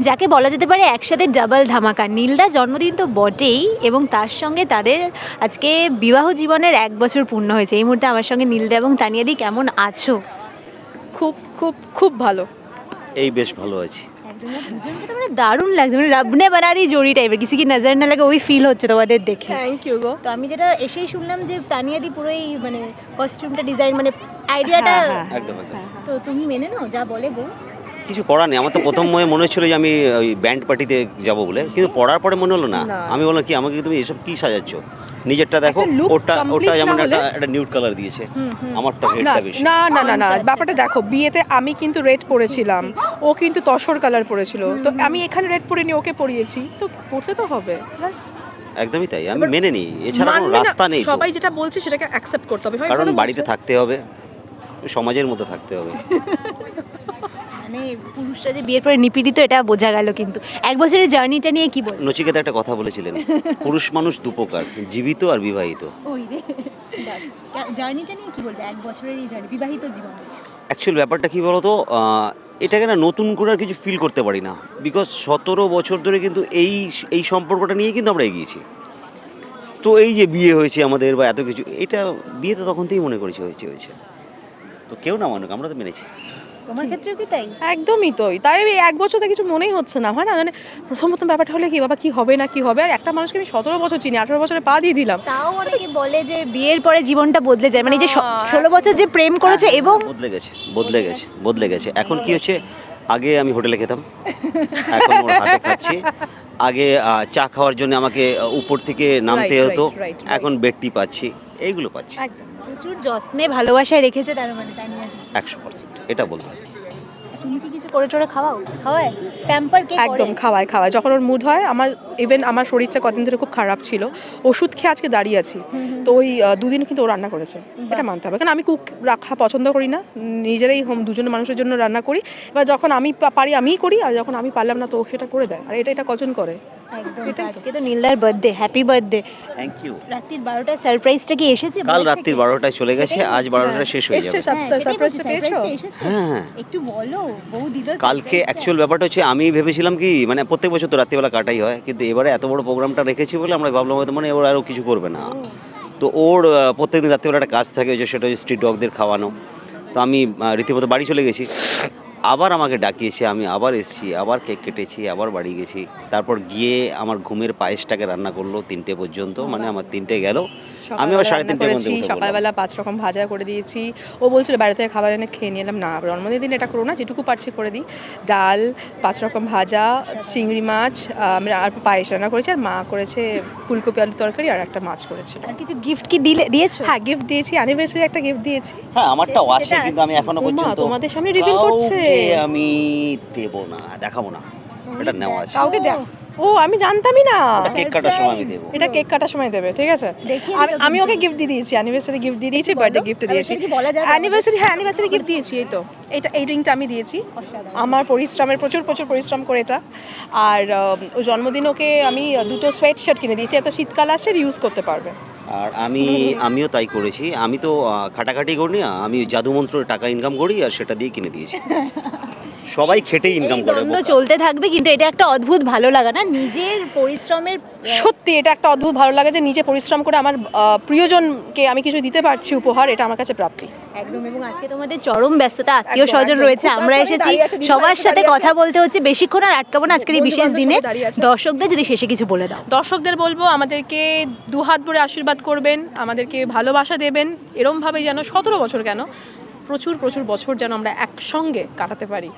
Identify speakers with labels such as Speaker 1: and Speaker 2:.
Speaker 1: যাকে বলা যেতে পারে একসাথে ডাবল ধামাকা। নীলদার জন্মদিন তো বটেই এবং তার সঙ্গে তাদের আজকে বিবাহ জীবনের এক বছর পূর্ণ হয়েছে। এই মুহূর্তে আমার সঙ্গে নীলদা এবং তানিয়াদি কেমন আছো?
Speaker 2: খুব খুব খুব ভালো।
Speaker 3: এই বেশ ভালো আছি।
Speaker 1: মানে দারুণ লাগছে। মানে রবনে বানা দি জোড়ি টাইপের কিছু কি নজর না লাগে ওই ফিল হচ্ছে তোমাদের দেখে।
Speaker 2: থ্যাংক ইউ গো।
Speaker 1: তো আমি যেটা এসেই শুনলাম যে তানিয়াদি পুরোই মানে কস্টিউমটা ডিজাইন মানে আইডিয়াটা
Speaker 2: হ্যাঁ, হ্যাঁ,
Speaker 3: একদম একদম।
Speaker 1: তো তুমি মেনে নাও যা বলে বউ
Speaker 3: কিছু করার নেই। আমার তো প্রথম মনে মনে হচ্ছিল যে আমি ওই ব্যান্ড পার্টিতে যাব বলে। কিন্তু পড়ার পরে মনে হলো না। আমি বললাম কি আমাকে তুমি এসব কি সাজাচ্ছ? নিজেরটা দেখো ওটা ওটা যেমন একটা একটা নিউড কালার দিয়েছে। আমারটা
Speaker 2: না
Speaker 3: রেডটা বেশি।
Speaker 2: না না না না ব্যাপারটা দেখো বিয়েতে আমি কিন্তু রেড পরেছিলাম। ও কিন্তু তসর কালার পরেছিল। তো আমি এখানে রেড পরিনি ওকে পরিয়েছি। তো পড়তে তো হবে। ব্যাস।
Speaker 3: একদমই তাই আমি মেনে নিই। এছাড়া কোনো রাস্তা নেই
Speaker 2: সবাই যেটা বলছে সেটাকে অ্যাকসেপ্ট করতে হবে।
Speaker 3: কারণ বাড়িতে থাকতে হবে সমাজের মধ্যে থাকতে হবে।
Speaker 1: মানে পুরুষরা যে বিয়ের পরে নিপীড়িত এটা বোঝা গেল কিন্তু। এক বছরের জার্নিটা নিয়ে কি বল
Speaker 3: নচিকেতা একটা কথা বলেছিলেন পুরুষ মানুষ দুপ্রকার জীবিত আর বিবাহিত।
Speaker 1: ওই রে জার্নিটা নিয়ে কি বলবে? এক বছরের এই জার্নি বিবাহিত জীবন।
Speaker 3: অ্যাকচুয়াল ব্যাপারটা কি বলতো এটাকে না নতুন করে আর কিছু ফিল করতে পারি না বিকজ সতেরো বছর ধরে কিন্তু এই এই সম্পর্কটা নিয়ে কিন্তু আমরা এগিয়েছি। তো এই যে বিয়ে হয়েছে আমাদের বা এত কিছু এটা বিয়ে তো তখন থেকেই মনে করেছি হয়েছে হয়েছে। তো কেউ না মানুক আমরা তো মেনেছি।
Speaker 1: তোমার ক্ষেত্রেও কি তাই?
Speaker 2: একদমই তোই তাই এই এক বছরে কিছু মনেই হচ্ছে না হয় না? মানে প্রথম প্রথম ব্যাপারটা হলে কি বাবা কি হবে না কি হবে? আর একটা মানুষকে আমি সতেরো বছর চিনি আঠারো বছরে পা দিয়ে দিলাম।
Speaker 1: তাও অনেকে বলে যে বিয়ের পরে জীবনটা বদলে যায়। মানে যে ষোলো বছর যে প্রেম করেছে এবং
Speaker 3: বদলে গেছে বদলে গেছে বদলে গেছে। এখন কি হচ্ছে? আগে আমি হোটেলে খেতাম। এখন ওর হাতে খাচ্ছি। আগে চা খাওয়ার জন্য আমাকে উপর থেকে নামতে হতো. এখন বেডটি পাচ্ছি। এইগুলো পাচ্ছি।
Speaker 1: প্রচুর যত্নে ভালোবাসায় রেখেছে তার মানে তাই
Speaker 3: একশো পার্সেন্ট। এটা বলতে
Speaker 1: তুমি কি কিছু করে টোরে খাওয়াও? খাওয়ায়? প্যাম্পার কে
Speaker 2: একদম খাওয়ায় খাওয়ায়। যখন ওর মুড হয় আমার ইভেন আমার শরীরটা কদিন ধরে খুব খারাপ ছিল। ওষুধ খেয়ে আজকে দাঁড়িয়ে আছি। তো ওই দুদিন কিন্তু ও রান্না করেছে। এটা মানতে হবে। কারণ আমি কুক রাখা পছন্দ করি না। নিজেরাই হোম দুজন মানুষের জন্য রান্না করি। এবার যখন আমি পারি আমিই করি। আর যখন আমি পারলাম না তো সেটা করে দেয়। আর এটা এটা কজন করে?
Speaker 1: একদম
Speaker 2: এটাই তো।
Speaker 1: আজকে তো নীলদার birthday happy birthday
Speaker 3: thank you
Speaker 1: রাত্রির বারোটায় সারপ্রাইজটা কি এসেছে
Speaker 3: কাল রাত্রির বারোটায় চলে গেছে আজ বারোটা শেষ হয়ে যাবে।
Speaker 1: হ্যাঁ, সেটাই বলছি, surprise টা এসেছে?
Speaker 3: হ্যাঁ
Speaker 1: একটু বলো বউ দিল
Speaker 3: কালকে
Speaker 1: surprise টা।
Speaker 3: অ্যাকচুয়াল ব্যাপারটা হচ্ছে আমি ভেবেছিলাম কি মানে প্রত্যেক বছর তো রাত্রিবেলা কাটাই হয় কিন্তু এবারে এত বড় প্রোগ্রামটা রেখেছি বলে আমরা ভাবলাম হয়তো মানে এবার আরও কিছু করবে না। তো ওর আহ, প্রত্যেকদিন রাত্রিবেলা একটা কাজ থাকে যে সেটা হচ্ছে স্ট্রিট ডগদের খাওয়ানো। তো আমি আহ, রীতিমতো বাড়ি চলে গেছি। আবার আমাকে ডাকিয়েছে আমি আবার এসেছি আবার কেক কেটেছি আবার বাড়ি গেছি। তারপর গিয়ে আমার ঘুমের পায়েসটাকে রান্না করল তিনটে পর্যন্ত মানে আমার তিনটে গেল। আমি আবার সাড়ে তিনটের
Speaker 2: করেছি, সকালবেলা পাঁচ রকম ভাজা করে দিয়েছি। ও বলছিল বাইরে থেকে খাবার এনে খেয়ে নিলাম না জন্মদিন দিন এটা করো না যেটুকু পারছি করে দিই। ডাল পাঁচ রকম ভাজা চিংড়ি মাছ আহ, আর পায়েস রান্না করেছি আর মা করেছে ফুলকপি আলু তরকারি আর একটা মাছ করেছিল।
Speaker 1: আর কিছু গিফট কি দিলে দিয়েছ?
Speaker 2: হ্যাঁ গিফট দিয়েছি অ্যানিভার্সারি একটা গিফট দিয়েছি।
Speaker 3: হ্যাঁ আমারটাও আছে কিন্তু আমি
Speaker 2: এখনও
Speaker 3: পর্যন্ত
Speaker 2: তোমাদের সামনে reveal করছে।
Speaker 3: আমি দেব না দেখাবো না। এটা নেওয়া আছে।
Speaker 2: কাউকে দেখ ও আমি জানতামই না।
Speaker 3: কেক কাটার সময় আমি দেবো।
Speaker 2: এটা কেক কাটার সময় দেবে ঠিক আছে? আমি আমি ওকে গিফট দিয়ে দিয়েছি অ্যানিভার্সারি গিফট দিয়ে দিয়েছি বার্থডে গিফট দিয়েছি? অ্যানিভার্সারি হ্যাঁ অ্যানিভার্সারি গিফট দিয়েছি এই তো। এটা এই রিংটা আমি দিয়েছি। আমার পরিশ্রমের প্রচুর প্রচুর পরিশ্রম করে এটা। আর জন্মদিন ওকে আমি দুটো সোয়েট শার্ট কিনে দিয়েছি এত শীতকাল আসছে ইউজ করতে পারবে।
Speaker 3: আর আমি আমিও তাই করেছি। আমি তো খাটাখাটি করি না আমি জাদুমন্ত্রের টাকা ইনকাম করি আর সেটা দিয়ে কিনে দিয়েছি। সবাই খেটে ইনকাম করে
Speaker 1: দ্বন্দ্ব চলতে থাকবে কিন্তু এটা একটা অদ্ভুত ভালো লাগা না? নিজের পরিশ্রমের
Speaker 2: সত্যি এটা একটা অদ্ভুত ভালো লাগে যে নিজে পরিশ্রম করে আমার প্রিয়জনকে আমি কিছু দিতে পারছি উপহার এটা আমার কাছে প্রাপ্তি।
Speaker 1: একদম এবং আজকে তোমাদের চরম ব্যস্ততা আত্মীয় স্বজন রয়েছে আমরা এসেছি সবার সাথে কথা বলতে হচ্ছে বেশিক্ষণ আর আটকাবো না আজকের এই বিশেষ দিনে। দর্শকদের যদি শেষে কিছু বলে দাও।
Speaker 2: দর্শকদের বলব আমাদেরকে দুহাত ভরে আশীর্বাদ করবেন আমাদেরকে ভালোবাসা দেবেন এরমভাবে যেন সতেরো বছর কেন প্রচুর প্রচুর বছর যেন আমরা একসঙ্গে কাটাতে পারি।